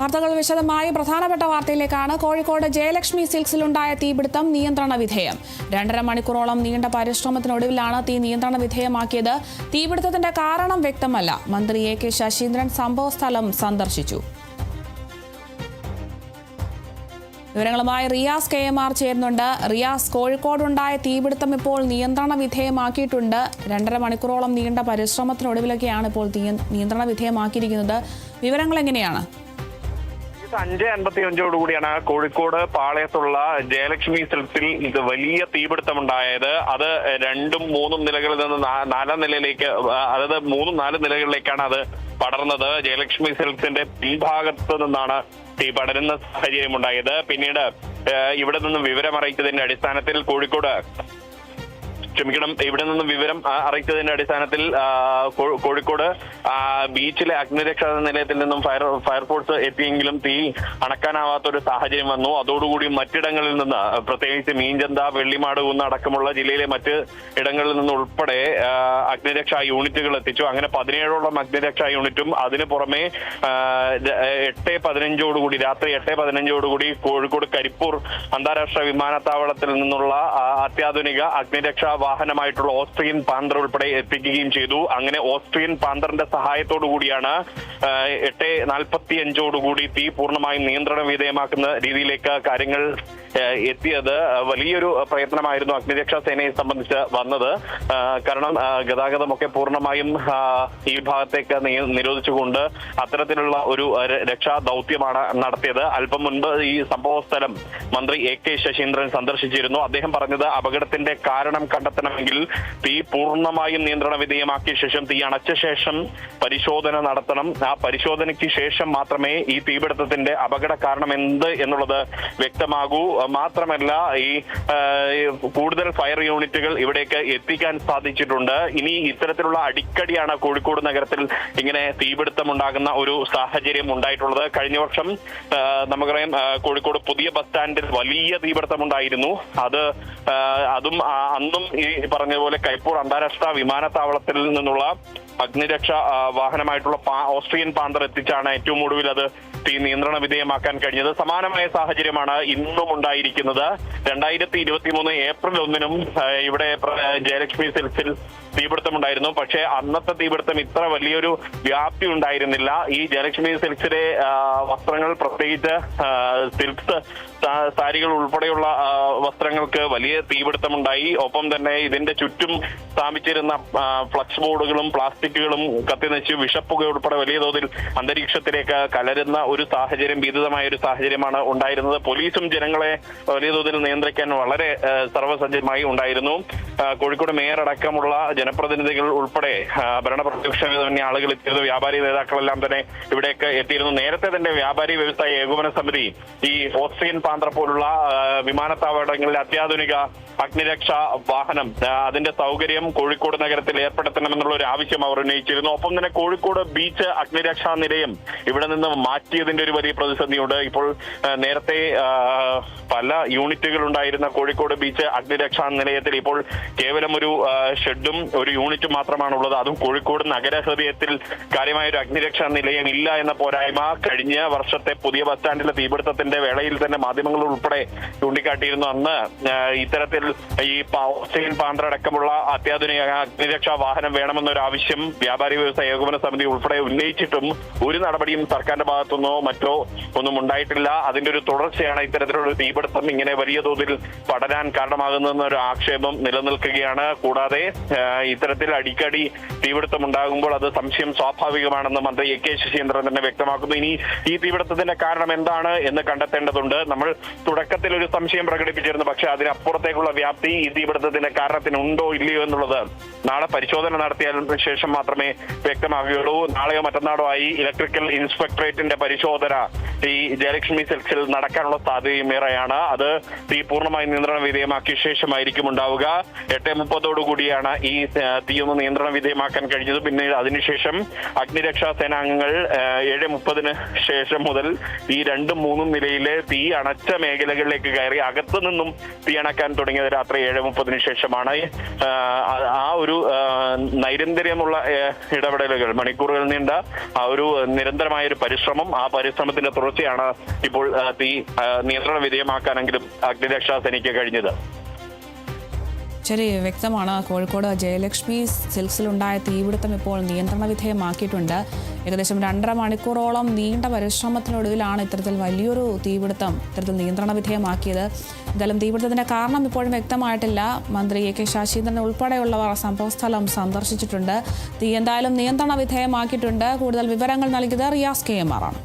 വാർത്തകൾ വിശദമായി പ്രധാനപ്പെട്ട വാർത്തയിലേക്കാണ്. കോഴിക്കോട് ജയലക്ഷ്മി സിൽക്സിലുണ്ടായ തീപിടുത്തം നിയന്ത്രണ വിധേയം. രണ്ടര മണിക്കൂറോളം നീണ്ട പരിശ്രമത്തിനൊടുവിലാണ് തീ നിയന്ത്രണ വിധേയമാക്കിയത്. തീപിടുത്തത്തിന്റെ കാരണം വ്യക്തമല്ല. മന്ത്രി എ കെ ശശീന്ദ്രൻ സംഭവസ്ഥലം സന്ദർശിച്ചു. വിവരങ്ങളുമായി റിയാസ് കെ എം ആർ ചേരുന്നുണ്ട്. റിയാസ് കോഴിക്കോടുണ്ടായ തീപിടുത്തം ഇപ്പോൾ നിയന്ത്രണ വിധേയമാക്കിയിട്ടുണ്ട്. രണ്ടര മണിക്കൂറോളം നീണ്ട പരിശ്രമത്തിനൊടുവിലൊക്കെയാണ് ഇപ്പോൾ നിയന്ത്രണ വിധേയമാക്കിയിരിക്കുന്നത്. വിവരങ്ങൾ എങ്ങനെയാണ്? അഞ്ച് അൻപത്തി അഞ്ചോടുകൂടിയാണ് കോഴിക്കോട് പാളയത്തുള്ള ജയലക്ഷ്മി സിൽക്സിൽ ഇത് വലിയ തീപിടുത്തമുണ്ടായത്. അത് രണ്ടും മൂന്നും നിലകളിൽ നിന്ന് നാലാം നിലയിലേക്ക് അതായത് മൂന്നും നാല് നിലകളിലേക്കാണ് അത് പടർന്നത്. ജയലക്ഷ്മി സിൽക്സിന്റെ പിൻഭാഗത്ത് നിന്നാണ് തീ പടരുന്ന സാഹചര്യം ഉണ്ടായത് പിന്നീട് ഇവിടെ നിന്നും വിവരം അറിയിച്ചതിന്റെ അടിസ്ഥാനത്തിൽ കോഴിക്കോട് ക്ഷമിക്കണം. ഇവിടെ നിന്ന് വിവരം അറിയിച്ചതിന്റെ അടിസ്ഥാനത്തിൽ കോഴിക്കോട് ബീച്ചിലെ അഗ്നിരക്ഷാ നിലയത്തിൽ നിന്നും ഫയർ ഫയർഫോഴ്സ് എത്തിയെങ്കിലും തീ അണക്കാനാവാത്ത ഒരു സാഹചര്യം വന്നു. അതോടുകൂടി മറ്റിടങ്ങളിൽ നിന്ന് പ്രത്യേകിച്ച് മീൻചന്ത വെള്ളിമാട് കുന്ന് അടക്കമുള്ള ജില്ലയിലെ മറ്റ് ഇടങ്ങളിൽ നിന്ന് ഉൾപ്പെടെ അഗ്നിരക്ഷാ യൂണിറ്റുകൾ എത്തിച്ചു. അങ്ങനെ പതിനേഴോളം അഗ്നിരക്ഷാ യൂണിറ്റും അതിന് പുറമെ എട്ട് പതിനഞ്ചോടുകൂടി രാത്രി എട്ട് പതിനഞ്ചോടുകൂടി കോഴിക്കോട് കരിപ്പൂർ അന്താരാഷ്ട്ര വിമാനത്താവളത്തിൽ നിന്നുള്ള അത്യാധുനിക അഗ്നിരക്ഷാ വാഹനമായിട്ടുള്ള ഓസ്ട്രിയൻ പാന്തർ ഉൾപ്പെടെ എത്തിക്കുകയും ചെയ്തു. അങ്ങനെ ഓസ്ട്രിയൻ പാന്തറിന്റെ സഹായത്തോടു കൂടിയാണ് എട്ട് നാൽപ്പത്തി അഞ്ചോടുകൂടി തീ പൂർണമായും നിയന്ത്രണ വിധേയമാക്കുന്ന രീതിയിലേക്ക് കാര്യങ്ങൾ എത്തിയത്. വലിയൊരു പ്രയത്നമായിരുന്നു അഗ്നിരക്ഷാ സേനയെ സംബന്ധിച്ച് വന്നത്. കാരണം ഗതാഗതമൊക്കെ പൂർണമായും ഈ ഭാഗത്തേക്ക് നിരോധിച്ചുകൊണ്ട് അത്തരത്തിലുള്ള ഒരു രക്ഷാ ദൗത്യമാണ് നടത്തിയത്. അല്പം മുൻപ് ഈ സംഭവ സ്ഥലം മന്ത്രി എ കെ ശശീന്ദ്രൻ സന്ദർശിച്ചിരുന്നു. അദ്ദേഹം പറഞ്ഞത് അപകടത്തിന്റെ കാരണം കണ്ടെത്തണമെങ്കിൽ തീ പൂർണമായും നിയന്ത്രണ വിധേയമാക്കിയ ശേഷം തീ അണച്ച ശേഷം പരിശോധന നടത്തണം. ആ പരിശോധനയ്ക്ക് ശേഷം മാത്രമേ ഈ തീപിടുത്തത്തിന്റെ അപകട കാരണം എന്ത് എന്നുള്ളത് വ്യക്തമാകൂ. മാത്രമല്ല ഈ കൂടുതൽ ഫയർ യൂണിറ്റുകൾ ഇവിടേക്ക് എത്തിക്കാൻ സാധിച്ചിട്ടുണ്ട്. ഇനി ഇത്തരത്തിലുള്ള അടിക്കടിയാണ് കോഴിക്കോട് നഗരത്തിൽ ഇങ്ങനെ തീപിടുത്തം ഉണ്ടാകുന്ന ഒരു സാഹചര്യം ഉണ്ടായിട്ടുള്ളത്. കഴിഞ്ഞ വർഷം നമുക്കറിയാം കോഴിക്കോട് പുതിയ ബസ് സ്റ്റാൻഡിൽ വലിയ തീപിടുത്തം ഉണ്ടായിരുന്നു അത് അതും അന്നും ഈ പറഞ്ഞ പോലെ കരിപ്പൂർ അന്താരാഷ്ട്ര വിമാനത്താവളത്തിൽ നിന്നുള്ള അഗ്നിരക്ഷ വാഹനമായിട്ടുള്ള ഓസ്ട്രിയൻ പാന്തർ എത്തിച്ചാണ് ഏറ്റവും ഒടുവിൽ അത് തീ നിയന്ത്രണ വിധേയമാക്കാൻ കഴിഞ്ഞത്. സമാനമായ സാഹചര്യമാണ് ഇന്നും ഉണ്ടായിരിക്കുന്നത്. രണ്ടായിരത്തി ഇരുപത്തി മൂന്ന് ഏപ്രിൽ ഒന്നിനും ഇവിടെ ജയലക്ഷ്മി സിൽസിൽ തീപിടുത്തമുണ്ടായിരുന്നു. പക്ഷേ അന്നത്തെ തീപിടുത്തം ഇത്ര വലിയൊരു വ്യാപ്തി ഉണ്ടായിരുന്നില്ല. ഈ ജയലക്ഷ്മി സിൽക്സിലെ വസ്ത്രങ്ങൾ പ്രത്യേകിച്ച് സിൽക്സ് സാരികൾ ഉൾപ്പെടെയുള്ള വസ്ത്രങ്ങൾക്ക് വലിയ തീപിടുത്തമുണ്ടായി. ഒപ്പം തന്നെ ഇതിന്റെ ചുറ്റും സ്ഥാപിച്ചിരുന്ന ഫ്ലക്സ് ബോർഡുകളും പ്ലാസ്റ്റിക്കുകളും കത്തിനശിച്ച് വിഷപ്പുക ഉൾപ്പെടെ വലിയ തോതിൽ അന്തരീക്ഷത്തിലേക്ക് കലരുന്ന ഒരു സാഹചര്യം ഭീതിതമായ ഒരു സാഹചര്യമാണ് ഉണ്ടായിരുന്നത്. പോലീസും ജനങ്ങളെ വലിയ തോതിൽ നിയന്ത്രിക്കാൻ വളരെ സർവസജ്ജമായി ഉണ്ടായിരുന്നു. കോഴിക്കോട് മേയർ അടക്കമുള്ള ജനപ്രതിനിധികൾ ഉൾപ്പെടെ ഭരണപ്രതിപക്ഷ തന്നെ ആളുകൾ എത്തിയിരുന്നു വ്യാപാരി നേതാക്കളെല്ലാം തന്നെ ഇവിടേക്ക് എത്തിയിരുന്നു. നേരത്തെ തന്നെ വ്യാപാരി വ്യവസായ ഏകോപന സമിതി ഈ ഓസ്ട്രിയൻ പാന്ത്ര പോലുള്ള വിമാനത്താവളങ്ങളിലെ അത്യാധുനിക അഗ്നിരക്ഷാ വാഹനം ആ, അതിന്റെ സൗകര്യം കോഴിക്കോട് നഗരത്തിൽ ഏർപ്പെടുത്തണമെന്നുള്ള ഒരു ആവശ്യം അവർ ഉന്നയിച്ചിരുന്നു. ഒപ്പം തന്നെ കോഴിക്കോട് ബീച്ച് അഗ്നിരക്ഷാ നിലയം ഇവിടെ നിന്ന് മാറ്റിയതിന്റെ ഒരു വലിയ പ്രതിസന്ധിയുണ്ട്. ഇപ്പോൾ നേരത്തെ പല യൂണിറ്റുകൾ ഉണ്ടായിരുന്ന കോഴിക്കോട് ബീച്ച് അഗ്നിരക്ഷാ നിലയത്തിൽ ഇപ്പോൾ കേവലം ഒരു ഷെഡും ഒരു യൂണിറ്റും മാത്രമാണുള്ളത്. അതും കോഴിക്കോട് നഗരഹൃദയത്തിൽ കാര്യമായ ഒരു അഗ്നിരക്ഷാ നിലയം ഇല്ല എന്ന പോരായ്മ കഴിഞ്ഞ വർഷത്തെ പുതിയ ബസ് സ്റ്റാൻഡിലെ തീപിടുത്തത്തിന്റെ വേളയിൽ തന്നെ മാധ്യമങ്ങൾ ഉൾപ്പെടെ ചൂണ്ടിക്കാട്ടിയിരുന്നു. അന്ന് ഇത്തരത്തിൽ ഈ പ- ഓസ്ട്രേലിയൻ പാന്ത്ര അടക്കമുള്ള അത്യാധുനിക അഗ്നിരക്ഷാ വാഹനം വേണമെന്നൊരു ആവശ്യം വ്യാപാരി വ്യവസായ ഏകോപന സമിതി ഉൾപ്പെടെ ഉന്നയിച്ചിട്ടും ഒരു നടപടിയും സർക്കാരിന്റെ ഭാഗത്തുനിന്നോ മറ്റോ ഒന്നും ഉണ്ടായിട്ടില്ല. അതിന്റെ ഒരു തുടർച്ചയാണ് ഇത്തരത്തിലുള്ള തീപിടുത്തം ഇങ്ങനെ വലിയ തോതിൽ പടരാൻ കാരണമാകുന്നതെന്നൊരു ആക്ഷേപം നിലനിൽക്കുകയാണ്. കൂടാതെ ഇത്തരത്തിൽ അടിക്കടി തീപിടുത്തം ഉണ്ടാകുമ്പോൾ അത് സംശയം സ്വാഭാവികമാണെന്ന് മന്ത്രി എ കെ ശശീന്ദ്രൻ തന്നെ വ്യക്തമാക്കുന്നു. ഇനി ഈ തീപിടുത്തത്തിന്റെ കാരണം എന്താണ് എന്ന് കണ്ടെത്തേണ്ടതുണ്ട്. നമ്മൾ തുടക്കത്തിൽ ഒരു സംശയം പ്രകടിപ്പിച്ചിരുന്നു പക്ഷേ അതിനപ്പുറത്തേക്കുള്ള വ്യാപ്തി ഈ തീപിടുത്തത്തിന്റെ കാരണത്തിനുണ്ടോ ഇല്ലയോ എന്നുള്ളത് നാളെ പരിശോധന നടത്തിയാൽ ശേഷം മാത്രമേ വ്യക്തമാകുകയുള്ളൂ നാളെയോ മറ്റന്നാളോ ആയി ഇലക്ട്രിക്കൽ ഇൻസ്പെക്ടറേറ്റിന്റെ പരിശോധന ഈ ജയലക്ഷ്മി സെൽസിൽ നടക്കാനുള്ള സാധ്യതയും ഏറെയാണ്. അത് തീ പൂർണമായി നിയന്ത്രണ വിധേയമാക്കിയ ശേഷമായിരിക്കും ഉണ്ടാവുക. എട്ട് മുപ്പതോടു കൂടിയാണ് ഈ തീ തീയൊന്ന് നിയന്ത്രണ വിധേയമാക്കാൻ കഴിഞ്ഞത്. പിന്നീട് അതിനുശേഷം അഗ്നിരക്ഷാ സേനാംഗങ്ങൾ ഏഴ് മുപ്പതിന് ശേഷം മുതൽ ഈ രണ്ടും മൂന്നും നിലയിലെ തീ അണച്ച മേഖലകളിലേക്ക് കയറി അകത്തു നിന്നും തീ അണക്കാൻ തുടങ്ങിയത് രാത്രി ഏഴ് മുപ്പതിന് ശേഷമാണ് ആ, ആ ഒരു നൈരന്തര്യമുള്ള ഇടപെടലുകൾ മണിക്കൂറുകൾ നീണ്ട ആ ഒരു നിരന്തരമായ ഒരു പരിശ്രമം ആ പരിശ്രമത്തിന്റെ തുടർ തുടർച്ചയാണ് ഇപ്പോൾ തീ നിയന്ത്രണ വിധേയമാക്കാനെങ്കിലും അഗ്നിരക്ഷാ സേനയ്ക്ക് കഴിഞ്ഞത്. ശരി വ്യക്തമാണ്. കോഴിക്കോട് ജയലക്ഷ്മി സിൽക്സിലുണ്ടായ തീപിടുത്തം ഇപ്പോൾ നിയന്ത്രണ വിധേയമാക്കിയിട്ടുണ്ട്. ഏകദേശം രണ്ടര മണിക്കൂറോളം നീണ്ട പരിശ്രമത്തിനൊടുവിലാണ് ഇത്തരത്തിൽ വലിയൊരു തീപിടുത്തം ഇത്തരത്തിൽ നിയന്ത്രണ വിധേയമാക്കിയത്. എന്തായാലും തീപിടുത്തത്തിന്റെ കാരണം ഇപ്പോഴും വ്യക്തമായിട്ടില്ല. മന്ത്രി എ കെ ശശീന്ദ്രൻ ഉൾപ്പെടെയുള്ളവർ സംഭവസ്ഥലം സന്ദർശിച്ചിട്ടുണ്ട്. തീ എന്തായാലും നിയന്ത്രണ വിധേയമാക്കിയിട്ടുണ്ട്. കൂടുതൽ വിവരങ്ങൾ നൽകിയത് റിയാസ് കെ എം ആർ ആണ്.